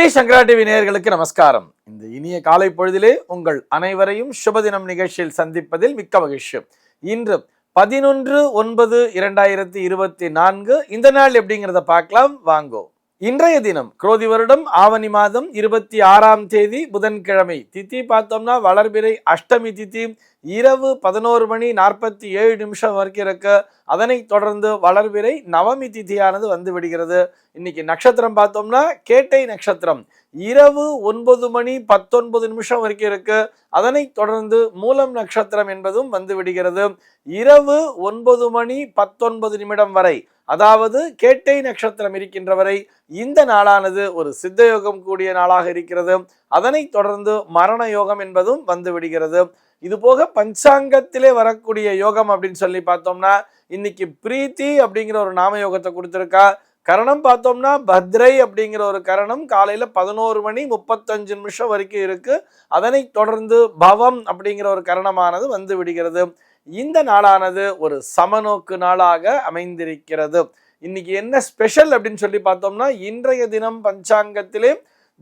ஸ்ரீ சங்கரா TV நேயர்களுக்கு நமஸ்காரம். இந்த இனிய காலை பொழுதிலே உங்கள் அனைவரையும் சுபதினம் நிகழ்ச்சியில் சந்திப்பதில் மிக்க மகிழ்ச்சி. இன்று பதினொன்று ஒன்பது இரண்டாயிரத்தி இருபத்தி நான்கு. இந்த நாள் எப்படிங்கிறத பார்க்கலாம். வாங்கோ. இன்றைய தினம் குரோதி வருடம் ஆவணி மாதம் இருபத்தி ஆறாம் தேதி புதன்கிழமை. தித்தி பார்த்தோம்னா வளர்பிறை அஷ்டமி திதி இரவு பதினோரு மணி நாற்பத்தி ஏழு நிமிஷம் வரைக்கும் இருக்கு அதனைத் தொடர்ந்து வளர்பிறை நவமி திதியானது வந்து விடுகிறது. இன்னைக்கு நட்சத்திரம் பார்த்தோம்னா கேட்டை நட்சத்திரம். இரவு ஒன்பது மணி பத்தொன்பது நிமிஷம் வரைக்கும் இருக்கு அதனைத் தொடர்ந்து மூலம் நட்சத்திரம் என்பதும் வந்து விடுகிறது. இரவு ஒன்பது மணி பத்தொன்பது நிமிடம் வரை அதாவது கேட்டை நட்சத்திரம் இருக்கின்ற வரை இந்த நாளானது ஒரு சித்த யோகம் கூடிய நாளாக இருக்கிறது. அதனைத் தொடர்ந்து மரண யோகம் என்பதும் வந்து விடுகிறது. இது போக பஞ்சாங்கத்திலே வரக்கூடிய யோகம் அப்படின்னு சொல்லி பார்த்தோம்னா இன்னைக்கு பிரீத்தி அப்படிங்கிற ஒரு நாம யோகத்தை கொடுத்துருக்கா. கரணம் பார்த்தோம்னா பத்ரை அப்படிங்கிற ஒரு கரணம் காலையில பதினோரு மணி முப்பத்தஞ்சு நிமிஷம் வரைக்கும் இருக்கு. அதனை தொடர்ந்து பவம் அப்படிங்கிற ஒரு கரணமானது வந்து விடுகிறது. இந்த நாளானது ஒரு சமநோக்கு நாளாக அமைந்திருக்கிறது. இன்னைக்கு என்ன ஸ்பெஷல் அப்படின்னு சொல்லி பார்த்தோம்னா இன்றைய தினம் பஞ்சாங்கத்திலே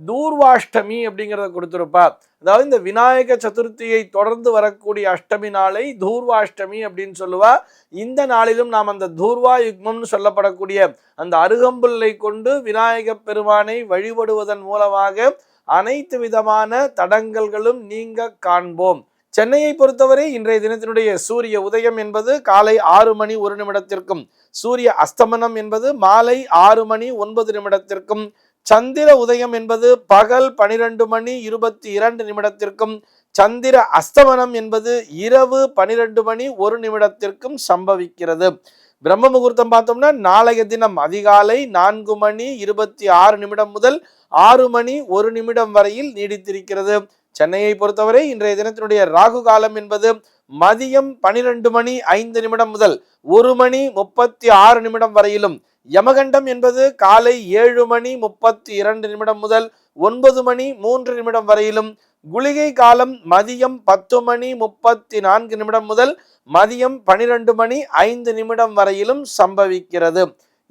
தூர்வாஷ்டமி அப்படிங்கிறத கொடுத்துருப்பா. அதாவது இந்த விநாயக சதுர்த்தியை தொடர்ந்து வரக்கூடிய அஷ்டமி நாளை தூர்வாஷ்டமி அப்படின்னு சொல்லுவா. இந்த நாளிலும் நாம் அந்த தூர்வா யுக்மம்னு சொல்லப்படக்கூடிய அந்த அருகம்புல்லை கொண்டு விநாயக பெருமானை வழிபடுவதன் மூலமாக அனைத்து விதமான தடங்கல்களும் நீங்க காண்போம். சென்னையை பொறுத்தவரை இன்றைய தினத்தினுடைய சூரிய உதயம் என்பது காலை ஆறு மணி ஒரு நிமிடத்திற்கும் சூரிய அஸ்தமனம் என்பது மாலை ஆறு மணி ஒன்பது நிமிடத்திற்கும் சந்திர உதயம் என்பது பகல் பனிரெண்டு மணி இருபத்தி இரண்டு நிமிடத்திற்கும் சந்திர அஸ்தமனம் என்பது இரவு பனிரெண்டு மணி ஒரு நிமிடத்திற்கும் சம்பவிக்கிறது. பிரம்ம முகூர்த்தம் பார்த்தோம்னா நாளைய தினம் அதிகாலை நான்கு மணி இருபத்தி ஆறு நிமிடம் முதல் ஆறு மணி ஒரு நிமிடம் வரையில் நீடித்திருக்கிறது. சென்னையை பொறுத்தவரை இன்றைய தினத்தினுடைய ராகு காலம் என்பது மதியம் பனிரெண்டு மணி ஐந்து நிமிடம் முதல் ஒரு மணி முப்பத்தி ஆறு நிமிடம் வரையிலும். யமகண்டம் என்பது காலை ஏழு மணி முப்பத்தி இரண்டு நிமிடம் முதல் ஒன்பது மணி மூன்று நிமிடம் வரையிலும். குளிகை காலம் மதியம் பத்து மணி முப்பத்தி நான்கு நிமிடம் முதல் மதியம் பனிரெண்டு மணி ஐந்து நிமிடம் வரையிலும் சம்பவிக்கிறது.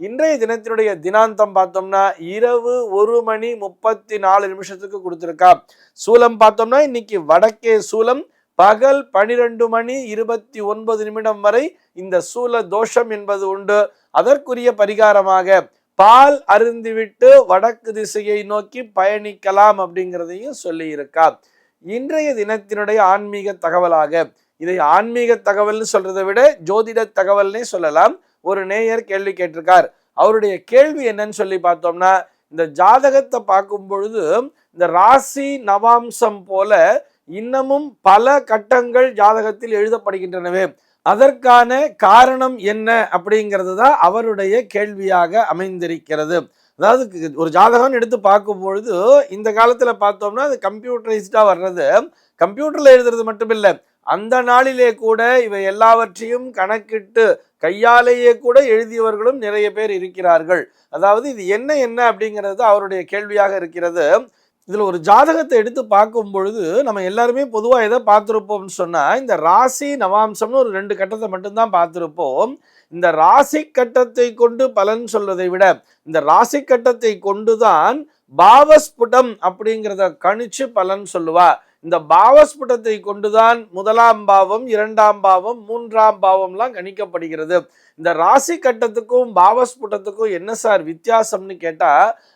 இன்றைய தினத்தினுடைய தினாந்தம் பார்த்தோம்னா இரவு ஒரு மணி முப்பத்தி நாலு நிமிஷத்துக்கு கொடுத்துருக்கா. சூலம் பார்த்தோம்னா இன்னைக்கு வடக்கே சூலம் பகல் பனிரெண்டு மணி இருபத்தி ஒன்பது நிமிடம் வரை இந்த சூல தோஷம் என்பது உண்டு. அதற்குரிய பரிகாரமாக பால் அருந்திவிட்டு வடக்கு திசையை நோக்கி பயணிக்கலாம் அப்படிங்கிறதையும் சொல்லியிருக்கா. இன்றைய தினத்தினுடைய ஆன்மீக தகவலாக இதை ஆன்மீக தகவல்னு சொல்றதை விட ஜோதிட தகவல்னே சொல்லலாம். ஒரு நேயர் கேள்வி கேட்டிருக்கார். அவருடைய கேள்வி என்னன்னு சொல்லி பார்த்தோம்னா இந்த ஜாதகத்தை பார்க்கும் பொழுது இந்த ராசி நவாம்சம் போல இன்னமும் பல கட்டங்கள் ஜாதகத்தில் எழுதப்படுகின்றனவே. அதற்கான காரணம் என்ன அப்படிங்கிறது தான் அவருடைய கேள்வியாக அமைந்திருக்கிறது. அதாவது ஒரு ஜாதகம் எடுத்து பார்க்கும் பொழுது இந்த காலத்தில் பார்த்தோம்னா அது கம்ப்யூட்டரைஸ்டாக வர்றது கம்ப்யூட்டரில் எழுதுறது மட்டும் இல்லை அந்த நாளிலே கூட இவை எல்லாவற்றையும் கணக்கிட்டு கையாலேயே கூட எழுதியவர்களும் நிறைய பேர் இருக்கிறார்கள். அதாவது இது என்ன என்ன அப்படிங்கிறது அவருடைய கேள்வியாக இருக்கிறது. இதில் ஒரு ஜாதகத்தை எடுத்து பார்க்கும் பொழுது நம்ம எல்லாருமே பொதுவாக எதை பார்த்துருப்போம்னு சொன்னால் இந்த ராசி நவாம்சம்னு ஒரு ரெண்டு கட்டத்தை மட்டும்தான் பார்த்துருப்போம். இந்த ராசி கட்டத்தை கொண்டு பலன் சொல்வதை விட இந்த ராசி கட்டத்தை கொண்டு தான் பாவஸ்புடம் அப்படிங்கிறத கணிச்சு பலன் சொல்லுவா. இந்த பாவஸ்புடத்தை கொண்டுதான் முதலாம் பாவம் இரண்டாம் பாவம் மூன்றாம் பாவம்லாம் கணிக்கப்படுகிறது. இந்த ராசி கட்டத்துக்கும் பாவஸ்புட்டத்துக்கும் என்ன சார் வித்தியாசம்னு கேட்டா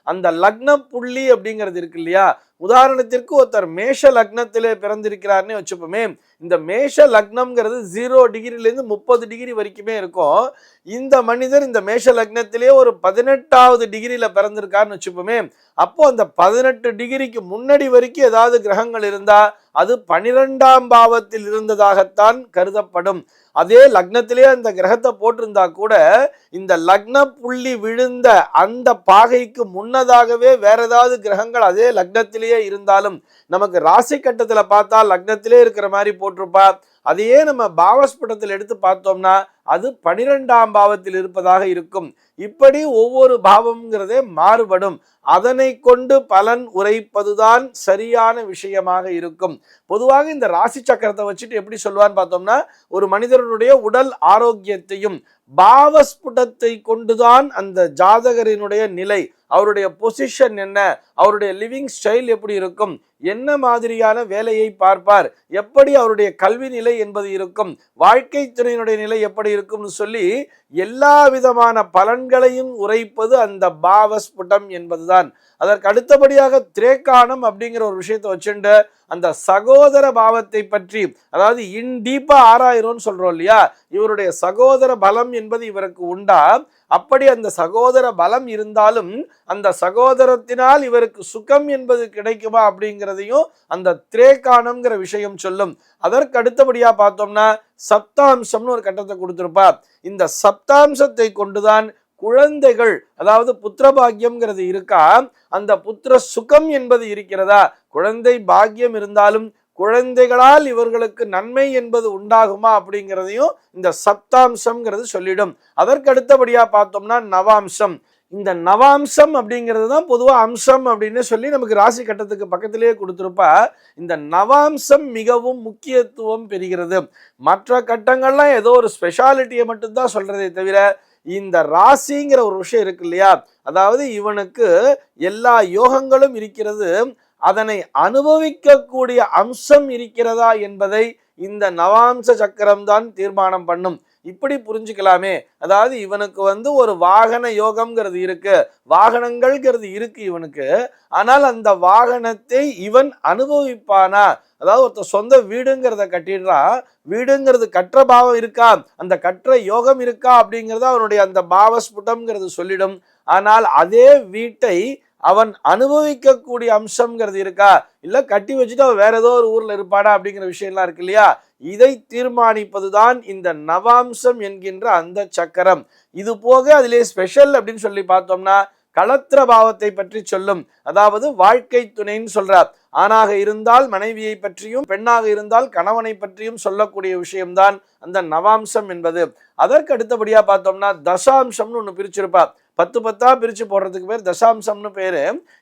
அந்த லக்ன புள்ளி அப்படிங்கிறது இருக்கு இல்லையா? உதாரணத்திற்கு ஒருத்தர் மேஷ லக்னத்திலே பிறந்திருக்கிறார்னு வச்சுப்போமே இந்த மேஷ லக்னம்ங்கிறது ஜீரோ டிகிரிலேருந்து முப்பது டிகிரி வரைக்குமே இருக்கும். இந்த மனிதர் இந்த மேஷ லக்னத்திலே ஒரு பதினெட்டாவது டிகிரியில் பிறந்திருக்காருன்னு வச்சுப்போமே அப்போ அந்த பதினெட்டு டிகிரிக்கு முன்னாடி வரைக்கும் ஏதாவது கிரகங்கள் இருந்தால் அது பனிரெண்டாம் பாவத்தில் இருந்ததாகத்தான் கருதப்படும். அதே லக்னத்திலே அந்த கிரகத்தை போட்டிருந்தா கூட இந்த லக்ன புள்ளி விழுந்த அந்த பாகைக்கு முன்னதாகவே வேற ஏதாவது கிரகங்கள் அதே லக்னத்திலேயே இருந்தாலும் நமக்கு ராசி கட்டத்துல பார்த்தா லக்னத்திலே இருக்கிற மாதிரி போட்டிருப்பா. அதையே நம்ம பாவஸ்புடத்தில் எடுத்து பார்த்தோம்னா அது பனிரெண்டாம் பாவத்தில் இருப்பதாக இருக்கும். இப்படி ஒவ்வொரு பாவம்ங்கிறதே மாறுபடும். அதனை கொண்டு பலன் உரைப்பதுதான் சரியான விஷயமாக இருக்கும். பொதுவாக இந்த ராசி சக்கரத்தை வச்சுட்டு எப்படி சொல்லுவான்னு பார்த்தோம்னா ஒரு மனிதனுடைய உடல் ஆரோக்கியத்தையும் பாவஸ்புடத்தை கொண்டுதான் அந்த ஜாதகரினுடைய நிலை அவருடைய பொசிஷன் என்ன? அவருடைய லிவிங் ஸ்டைல் எப்படி இருக்கும்? என்ன மாதிரியான வேலையை பார்ப்பார்? எப்படி அவருடைய கல்வி நிலை என்பது இருக்கும்? வாழ்க்கை துறையினுடைய நிலை எப்படி இருக்கும்னு சொல்லி எல்லா விதமான பலன்களையும் உரைப்பது அந்த பாவஸ்புடம் என்பதுதான். அதற்கு அடுத்தபடியாக திரேக்கானம் அப்படிங்கிற ஒரு விஷயத்தை வச்சுண்டு அந்த சகோதர பாவத்தை பற்றி அதாவது இன் டீப்பா ஆறாயிரம்னு சொல்றோம் இல்லையா? இவருடைய சகோதர பலம் என்பது இவருக்கு உண்டா? அப்படி அந்த சகோதர பலம் இருந்தாலும் அந்த சகோதரத்தினால் இவருக்கு சுகம் என்பது கிடைக்குமா அப்படிங்கிறதையும் அந்த திரேகானம்ங்கிற விஷயம் சொல்லும். அதற்கு அடுத்தபடியா பார்த்தோம்னா சப்தாம்சம்னு ஒரு கட்டத்தை கொடுத்துருப்பா இந்த சப்தாம்சத்தை கொண்டுதான் குழந்தைகள் அதாவது புத்திர பாக்கியம்ங்கிறது இருக்கா? அந்த புத்திர சுகம் என்பது இருக்கிறதா? குழந்தை பாக்கியம் இருந்தாலும் குழந்தைகளால் இவர்களுக்கு நன்மை என்பது உண்டாகுமா அப்படிங்கிறதையும் இந்த சப்தாம்சம்ங்கிறது சொல்லிடும். அதற்கு அடுத்தபடியாக பார்த்தோம்னா நவாம்சம். இந்த நவாம்சம் அப்படிங்கிறது தான் பொதுவாக அம்சம் அப்படின்னு சொல்லி நமக்கு ராசி கட்டத்துக்கு பக்கத்திலேயே கொடுத்துருப்பா. இந்த நவாம்சம் மிகவும் முக்கியத்துவம் பெறுகிறது. மற்ற கட்டங்கள்லாம் ஏதோ ஒரு ஸ்பெஷாலிட்டியை மட்டும்தான் சொல்கிறதே தவிர இந்த ராசிங்கிற ஒரு விஷயம் இருக்கு இல்லையா? அதாவது இவனுக்கு எல்லா யோகங்களும் இருக்கிறது. அதனை அனுபவிக்கக்கூடிய அம்சம் இருக்கிறதா என்பதை இந்த நவாம்ச சக்கரம் தான் தீர்மானம் பண்ணும். இப்படி புரிஞ்சுக்கலாமே. அதாவது இவனுக்கு வந்து ஒரு வாகன யோகம்ங்கிறது இருக்கு. வாகனங்கள்ங்கிறது இருக்கு இவனுக்கு. ஆனால் அந்த வாகனத்தை இவன் அனுபவிப்பானா? அதாவது ஒருத்தர் சொந்த வீடுங்கிறத கட்டிடுறான் வீடுங்கிறது கற்ற பாவம் இருக்கா? அந்த கற்ற யோகம் இருக்கா அப்படிங்கிறது அவனுடைய அந்த பாவஸ்புட்டம்ங்கிறது சொல்லிடும். ஆனால் அதே வீட்டை அவன் அனுபவிக்கக்கூடிய அம்சம்ங்கிறது இருக்கா? இல்லை கட்டி வச்சுட்டு அவன் வேற ஏதோ ஒரு ஊரில் இருப்பாடா அப்படிங்கிற விஷயம்லாம் இருக்கு இல்லையா? இதை தீர்மானிப்பதுதான் இந்த நவாம்சம் என்கின்ற அந்த சக்கரம். இது போக அதிலே ஸ்பெஷல் அப்படின்னு சொல்லி பார்த்தோம்னா களத்திர பாவத்தை பற்றி சொல்லும். அதாவது வாழ்க்கை துணைன்னு சொல்றார். ஆணாக இருந்தால் மனைவியை பற்றியும் பெண்ணாக இருந்தால் கணவனை பற்றியும் சொல்லக்கூடிய விஷயம்தான் அந்த நவாம்சம் என்பது. அதற்கு அடுத்தபடியா பார்த்தோம்னா தசாம்சம்னு ஒன்று பிரிச்சிருப்பா பத்து பத்தா பிரித்து போடுறதுக்கு பேர் தசாம்சம்னு பேர்.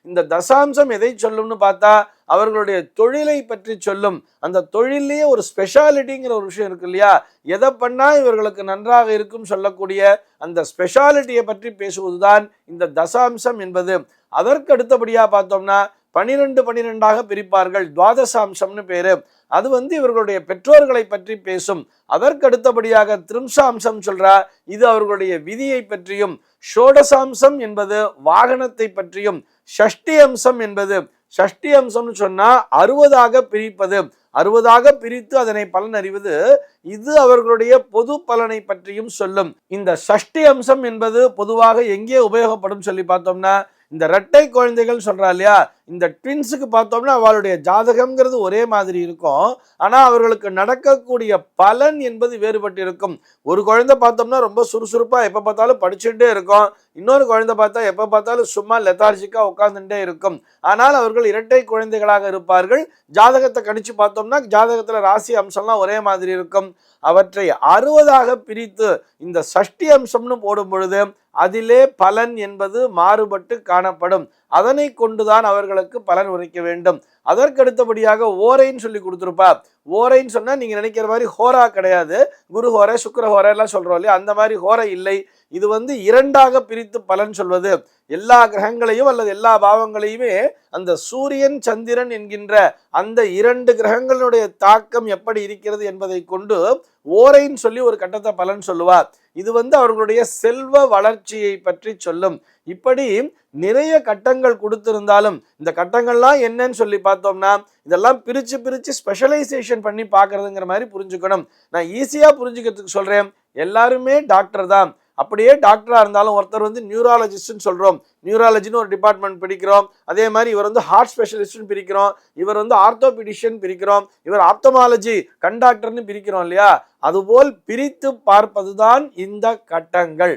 இந்த தசாம்சம் எதை சொல்லும்னு பார்த்தா அவர்களுடைய தொழிலை பற்றி சொல்லும். அந்த தொழிலே ஒரு ஸ்பெஷாலிட்டிங்கிற ஒரு விஷயம் இருக்கு இல்லையா? எதை பண்ணால் இவர்களுக்கு நன்றாக இருக்கும் சொல்லக்கூடிய அந்த ஸ்பெஷாலிட்டியை பற்றி பேசுவதுதான் இந்த தசாம்சம் என்பது. அதற்கு அடுத்தபடியாக பார்த்தோம்னா பனிரெண்டு பனிரெண்டாக பிரிப்பார்கள். துவாதசாம்சம்னு பேரு. அது வந்து இவர்களுடைய பெற்றோர்களை பற்றி பேசும். அதற்கு அடுத்தபடியாக திரிம்சாம்சம் சொல்கிறார் இது அவர்களுடைய விதியை பற்றியும் ஷோடசாம்சம் என்பது வாகனத்தை பற்றியும் ஷஷ்டி அம்சம் என்பது ஷஷ்டி அம்சம்னு சொன்னா அறுபதாக பிரிப்பது. அறுபதாக பிரித்து அதனை பலன் அறிவது இது அவர்களுடைய பொது பலனை பற்றியும் சொல்லும். இந்த சஷ்டி அம்சம் என்பது பொதுவாக எங்கே உபயோகப்படும் சொல்லி பார்த்தோம்னா இந்த இரட்டை குழந்தைகள் சொல்கிறா இல்லையா? இந்த ட்வின்ஸுக்கு பார்த்தோம்னா அவளுடைய ஜாதகம்ங்கிறது ஒரே மாதிரி இருக்கும். ஆனால் அவர்களுக்கு நடக்கக்கூடிய பலன் என்பது வேறுபட்டு இருக்கும் ஒரு குழந்தை பார்த்தோம்னா ரொம்ப சுறுசுறுப்பாக எப்போ பார்த்தாலும் படிச்சுட்டே இருக்கும். இன்னொரு குழந்தை பார்த்தா எப்போ பார்த்தாலும் சும்மா லெத்தார்ஜிக்காக உட்காந்துட்டே இருக்கும். ஆனால் அவர்கள் இரட்டை குழந்தைகளாக இருப்பார்கள். ஜாதகத்தை கணிச்சு பார்த்தோம்னா ஜாதகத்தில் ராசி அம்சம்லாம் ஒரே மாதிரி இருக்கும். அவற்றை அறுபதாக பிரித்து இந்த சஷ்டி அம்சம்னு போடும் பொழுது அதிலே பலன் என்பது மாறுபட்டு காணப்படும். அதனை கொண்டுதான் அவர்களுக்கு பலன் உரைக்க வேண்டும். அதற்கு அடுத்தபடியாக ஓரைன்னு சொல்லி கொடுத்துருப்பா. ஓரைன்னு சொன்னால் நீங்கள் நினைக்கிற மாதிரி ஹோரா கிடையாது. குரு ஹோரை சுக்கர ஹோரை எல்லாம் சொல்கிறோம் இல்லையா? அந்த மாதிரி ஹோரை இல்லை. இது வந்து இரண்டாக பிரித்து பலன் சொல்வது. எல்லா கிரகங்களையும் அல்லது எல்லா பாவங்களையுமே அந்த சூரியன் சந்திரன் என்கின்ற அந்த இரண்டு கிரகங்களுடைய தாக்கம் எப்படி இருக்கிறது என்பதை கொண்டு ஓரைன்னு சொல்லி ஒரு கட்டத்தை பலன் சொல்லுவார். இது வந்து அவர்களுடைய செல்வ வளர்ச்சியை பற்றி சொல்லும். இப்படி நிறைய கட்டங்கள் கொடுத்திருந்தாலும் இந்த கட்டங்கள்லாம் என்னன்னு சொல்லி பார்த்தோம்னா இதெல்லாம் பிரித்து பிரித்து ஸ்பெஷலைசேஷன் பண்ணி பார்க்கறதுங்கிற மாதிரி புரிஞ்சுக்கணும். நான் ஈஸியாக புரிஞ்சுக்கிறதுக்கு சொல்கிறேன் எல்லாருமே டாக்டர் தான். அப்படியே டாக்டராக இருந்தாலும் ஒருத்தர் வந்து நியூராலஜிஸ்ட்னு சொல்கிறோம் நியூராலஜின்னு ஒரு டிபார்ட்மெண்ட் பிரிக்கிறோம். அதே மாதிரி இவர் வந்து ஹார்ட் ஸ்பெஷலிஸ்ட்னு பிரிக்கிறோம். இவர் வந்து ஆர்த்தோபிடிஷியன் பிரிக்கிறோம். இவர் ஆப்தமாலஜி கண்டாக்டர்னு பிரிக்கிறோம் இல்லையா? அதுபோல் பிரித்து பார்ப்பதுதான் இந்த கட்டங்கள்.